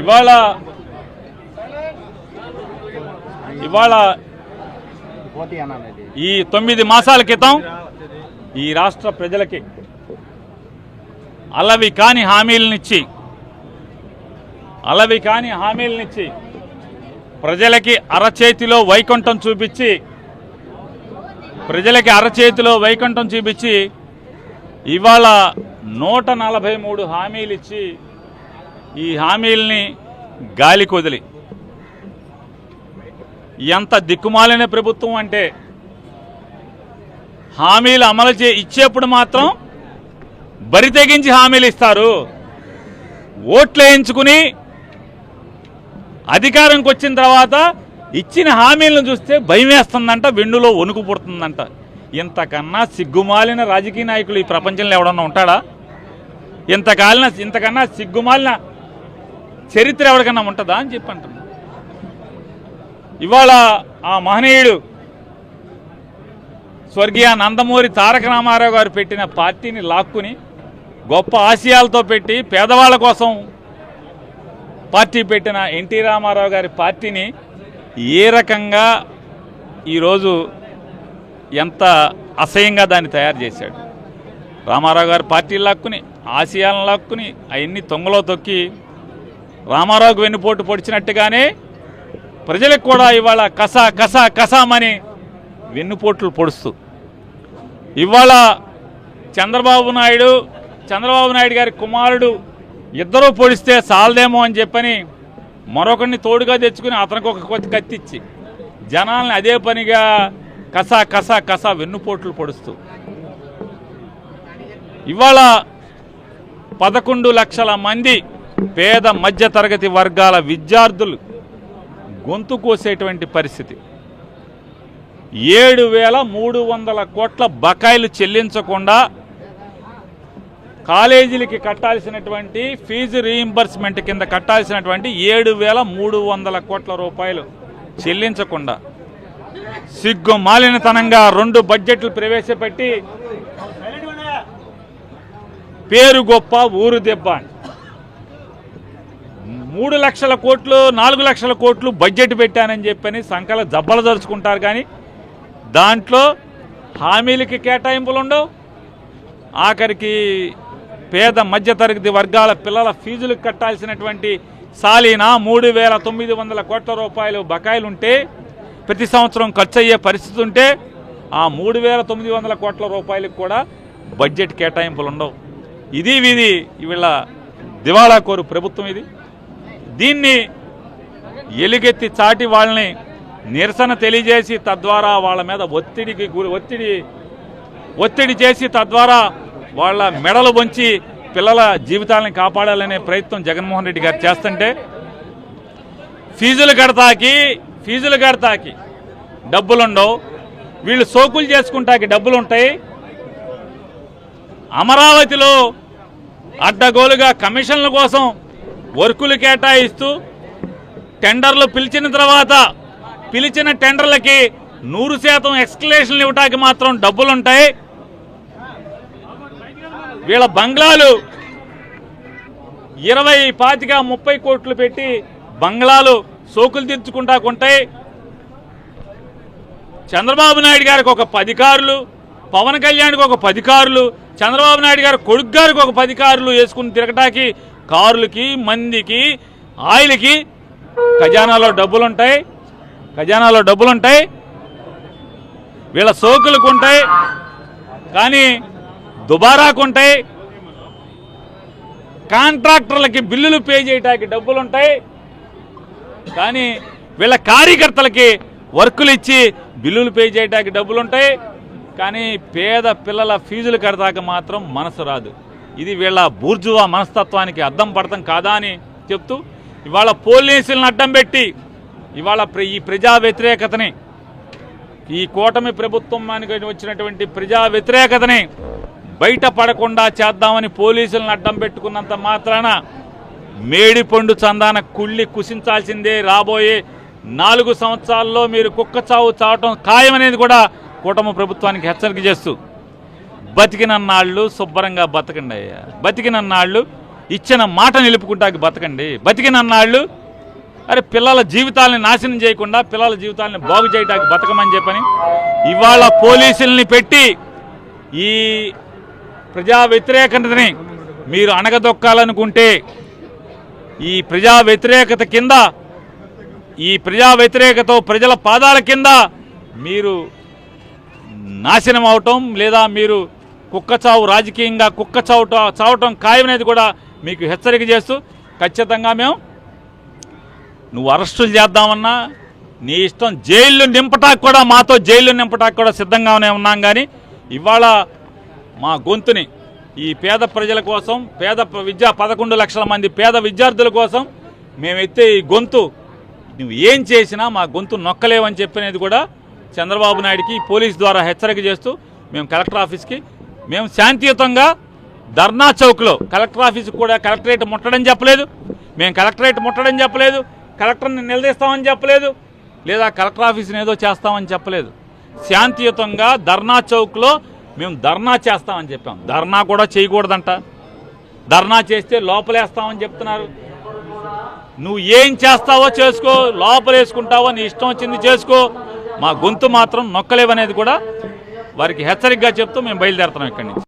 ఇవాళ ఇవాళ ఈ తొమ్మిది మాసాల క్రితం ఈ రాష్ట్ర ప్రజలకి అలవి కాని హామీలనిచ్చి అలవి కాని హామీలనిచ్చి ప్రజలకి అరచేతిలో వైకుంఠం చూపించి ప్రజలకి అరచేతిలో వైకుంఠం చూపించి ఇవాళ నూట నలభై మూడు హామీలు ఇచ్చి ఈ హామీల్ని గాలి కొదిలి. ఎంత దిక్కుమాలిన ప్రభుత్వం అంటే హామీలు అమలు చే ఇచ్చేప్పుడు మాత్రం బరి తెగించి హామీలు ఇస్తారు. ఓట్లు వేయించుకుని అధికారంకి వచ్చిన తర్వాత ఇచ్చిన హామీలను చూస్తే భయం వేస్తుందంట వెన్నులో వణుకు పుడుతుందంట. ఇంతకన్నా సిగ్గుమాలిన రాజకీయ నాయకులు ఈ ప్రపంచంలో ఎవడన్నా ఉంటాడా? ఇంతకాలిన ఇంతకన్నా సిగ్గుమాలిన చరిత్ర ఎవరికన్నా ఉంటుందా అని చెప్పి అంటున్నా. ఇవాళ ఆ మహనీయుడు స్వర్గీయ నందమూరి తారక రామారావు గారు పెట్టిన పార్టీని లాక్కుని గొప్ప ఆశయాలతో పెట్టి పేదవాళ్ళ కోసం పార్టీ పెట్టిన ఎన్టీ రామారావు గారి పార్టీని ఏ రకంగా ఈరోజు ఎంత అసహ్యంగా దాన్ని తయారు చేశాడు. రామారావు గారి పార్టీలు లాక్కుని ఆశయాలను లాక్కుని అవన్నీ తొంగలో తొక్కి రామారావుకు వెన్నుపోటు పొడిచినట్టుగానే ప్రజలకు కూడా ఇవాళ కస కస కసామని వెన్నుపోట్లు పొడుస్తూ. ఇవాళ చంద్రబాబు నాయుడు చంద్రబాబు నాయుడు గారి కుమారుడు ఇద్దరూ పొడిస్తే సాలదేమో అని చెప్పని మరొకరిని తోడుగా తెచ్చుకుని అతనికి ఒక కొత్త కత్తిచ్చి జనాల్ని అదే పనిగా కస కస కస వెన్నుపోట్లు పొడుస్తూ. ఇవాళ పదకొండు లక్షల మంది పేద మధ్యతరగతి వర్గాల విద్యార్థులు గొంతు కోసేటువంటి పరిస్థితి ఏడు వేల మూడు వందల కోట్ల బకాయిలు చెల్లించకుండా కాలేజీలకి కట్టాల్సినటువంటి ఫీజు రీయింబర్స్మెంట్ కింద కట్టాల్సినటువంటి ఏడు వేల మూడు వందల కోట్ల రూపాయలు చెల్లించకుండా సిగ్గు మాలినతనంగా రెండు బడ్జెట్లు ప్రవేశపెట్టి పేరు గొప్ప ఊరు దెబ్బ అని. మూడు లక్షల కోట్లు నాలుగు లక్షల కోట్లు బడ్జెట్ పెట్టానని చెప్పని సంకల జబ్బలు దరుచుకుంటారు కానీ దాంట్లో హామీలకి కేటాయింపులు ఉండవు ఆఖరికి పేద మధ్యతరగతి వర్గాల పిల్లల ఫీజులకు కట్టాల్సినటువంటి సాలీనా మూడు వేల తొమ్మిది వందల కోట్ల రూపాయలు బకాయిలు ఉంటే ప్రతి సంవత్సరం ఖర్చు అయ్యే పరిస్థితి ఉంటే ఆ మూడు వేల తొమ్మిది వందల కోట్ల రూపాయలకు కూడా బడ్జెట్ కేటాయింపులు ఉండవు ఇది వీధి వీళ్ళ దివాళా కోరు ప్రభుత్వం ఇది. దీన్ని ఎలుగెత్తి చాటి వాళ్ళని నిరసన తెలియజేసి తద్వారా వాళ్ళ మీద ఒత్తిడికి ఒత్తిడి ఒత్తిడి చేసి తద్వారా వాళ్ళ మెడలు వంచి పిల్లల జీవితాలను కాపాడాలనే ప్రయత్నం జగన్మోహన్ రెడ్డి గారు చేస్తుంటే ఫీజులు కడతాకి ఫీజులు కడతాకి డబ్బులుండవు. వీళ్ళు సోకులు చేసుకుంటాకి డబ్బులు ఉంటాయి అమరావతిలో అడ్డగోలుగా కమిషన్ల కోసం వర్కులు కేటాయిస్తూ టెండర్లు పిలిచిన తర్వాత పిలిచిన టెండర్లకి నూరు శాతం ఎక్స్కలేషన్లు ఇవ్వటానికి మాత్రం డబ్బులుంటాయి. వీళ్ళ బంగ్లాలు ఇరవై పాతిక ముప్పై కోట్లు పెట్టి బంగ్లాలు సోకులు తీర్చుకుంటాకుంటాయి చంద్రబాబు నాయుడు గారికి ఒక పది కార్లు పవన్ కళ్యాణ్కి ఒక పది కార్లు చంద్రబాబు నాయుడు గారి కొడుకు గారికి ఒక పది కార్లు వేసుకుని తిరగటానికి కారులకి మందికి ఆయిల్కి ఖజానాలో డబ్బులుంటాయి. ఖజానాలో డబ్బులుంటాయి. వీళ్ళ సోకులకు ఉంటాయి కానీ దుబారాకు ఉంటాయి కాంట్రాక్టర్లకి బిల్లులు పే చేయడానికి డబ్బులు ఉంటాయి కానీ వీళ్ళ కార్యకర్తలకి వర్కులు ఇచ్చి బిల్లులు పే చేయడానికి డబ్బులుంటాయి. కానీ పేద పిల్లల ఫీజులు కడతాక మాత్రం మనసు రాదు. ఇది వీళ్ళ బూర్జువా మనస్తత్వానికి అద్దం పడతాం కాదా అని చెప్తూ ఇవాళ పోలీసులను అడ్డం పెట్టి ఇవాళ ప్ర- ఈ ప్రజా వ్యతిరేకతని ఈ కూటమి ప్రభుత్వానికి వచ్చినటువంటి ప్రజా వ్యతిరేకతని బయట పడకుండా చేద్దామని పోలీసులను అడ్డం పెట్టుకున్నంత మాత్రాన మేడిపండు చందాన కుళ్ళి కుసించాల్సిందే రాబోయే నాలుగు సంవత్సరాల్లో మీరు కుక్క చావు చావటం ఖాయమనేది కూడా కూటమి ప్రభుత్వానికి హెచ్చరిక చేస్తూ బతికినన్నాళ్ళు శుభ్రంగా బతకండి అయ్యా. బతికినన్నాళ్ళు ఇచ్చిన మాట నిలుపుకుంటాకి బతకండి. బతికినన్నాళ్ళు అరే పిల్లల జీవితాలని నాశనం చేయకుండా పిల్లల జీవితాలని బాగు చేయడానికి బతకమని చెప్పని ఇవాళ పోలీసుల్ని పెట్టి ఈ ప్రజా వ్యతిరేకతని మీరు అణగదొక్కాలనుకుంటే ఈ ప్రజా వ్యతిరేకత కింద ఈ ప్రజా వ్యతిరేకత ప్రజల పాదాల కింద మీరు నాశనం అవటం లేదా మీరు కుక్క చావు రాజకీయంగా కుక్క చావుట చావటం ఖాయమనేది కూడా మీకు హెచ్చరిక చేస్తూ ఖచ్చితంగా మేము నువ్వు అరెస్టులు చేద్దామన్నా నీ ఇష్టం జైళ్ళు నింపటానికి కూడా మాతో జైళ్ళు నింపటానికి కూడా సిద్ధంగానే ఉన్నాం కానీ ఇవాళ మా గొంతుని ఈ పేద ప్రజల కోసం పేద విద్యా పదకొండు లక్షల మంది పేద విద్యార్థుల కోసం మేము ఎత్తే ఈ గొంతు నువ్వు ఏం చేసినా మా గొంతు నొక్కలేవని చెప్పినది కూడా చంద్రబాబు నాయుడికి పోలీస్ ద్వారా హెచ్చరిక చేస్తూ మేము కలెక్టర్ ఆఫీస్కి మేము శాంతియుతంగా ధర్నా చౌక్లో కలెక్టర్ ఆఫీస్ కూడా కలెక్టరేట్ ముట్టడం చెప్పలేదు. మేము కలెక్టరేట్ ముట్టడం చెప్పలేదు. కలెక్టర్ని నిలదీస్తామని చెప్పలేదు. లేదా కలెక్టర్ ఆఫీస్ని ఏదో చేస్తామని చెప్పలేదు. శాంతియుతంగా ధర్నా చౌక్లో మేము ధర్నా చేస్తామని చెప్పాం. ధర్నా కూడా చేయకూడదంట. ధర్నా చేస్తే లోపలేస్తామని చెప్తున్నారు. నువ్వు ఏం చేస్తావో చేసుకో లోపలేసుకుంటావో నీ ఇష్టం వచ్చింది చేసుకో. మా గొంతు మాత్రం నొక్కలేవనేది కూడా వారికి హెచ్చరికగా చెప్తూ మేము బయలుదేరుతున్నాం ఇక్కడి నుంచి.